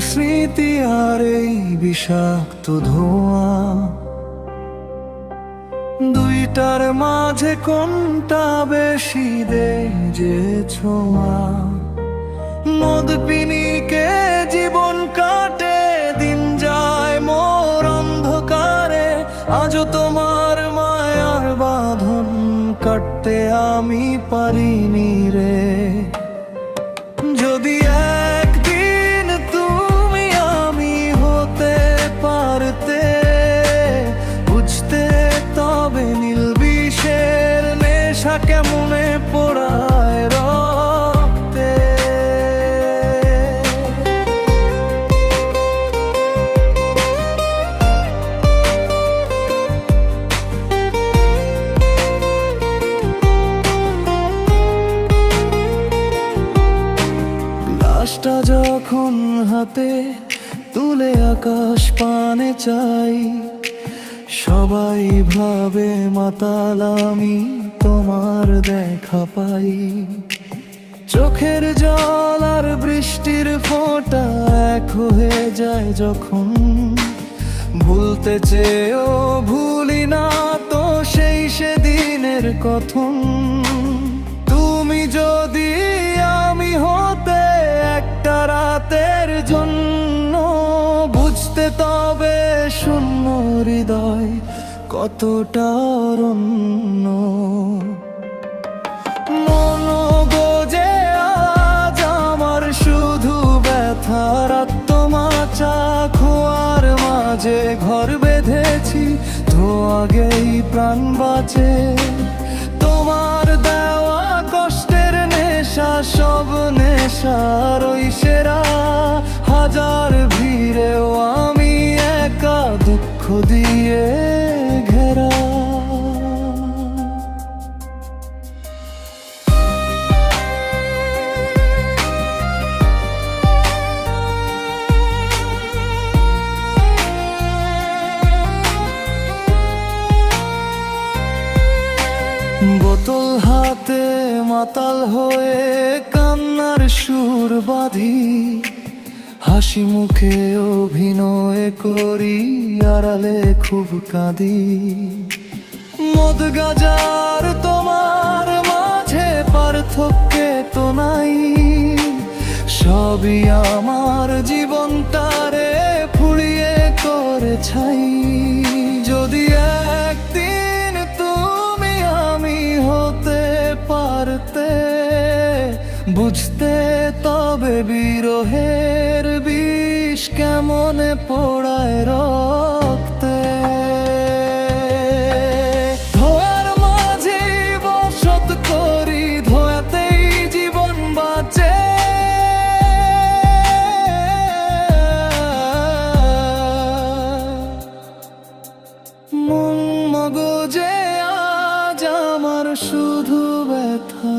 স্মৃতি আর এই বিষাক্ত ধোঁয়া। দুইটার মাঝে কোনটা বেশি দে যে ছোঁয়া? মদ জীবন কাটে, দিন যায় মোর অন্ধকারে। আজও তোমার মায়ার বাঁধন কাটতে আমি পারিনি রে। কেমনে পোড়ায় রক্তে। লাশটা যখন হাতে তুলে আকাশ পানে চাই সবাই ভাবে মাতাল, আমি তোমার দেখা পাই। চোখের জল আর বৃষ্টির ফোঁটা এক হয়ে যায় যখন। ভুলতে চেয়েও ভুলি না তো সেই সেদিনের কথন। তুমি যদি আমি হতে একটা রাতের হৃদয় কতটা অরণ্য। মনোগজে আজ আমার শুধু ব্যথার আত্মমাচা, খোয়ার মাঝে ঘর বেঁধেছি তো আগেই প্রাণ বাঁচে। তোমার দেওয়া কষ্টের নেশা, সব নেশার ওই সেরা। হাজার ভিড়েও আমি একা দুঃখ দিয়ে ঘেরা। বোতল হাতে মাতাল হয়ে কান্নার সুর বাঁধি। হাসি মুখে অভিনয় করি, আড়ালে খুব কাঁদি। মদ গাজার তোমার মাঝে পার্থক্যে তো নাই। সবই আমার জীবনটারে ফুলিয়ে করে ছাই। যদি একদিন তুমি আমি হতে পারতে, বুঝতে তবে বিরহের বিষ কেমনে পোড়ায় রক্তে? ধোয়ার মাঝে ধোয়াতেই জীবন বাঁচে। আমার শুধু ব্যথা।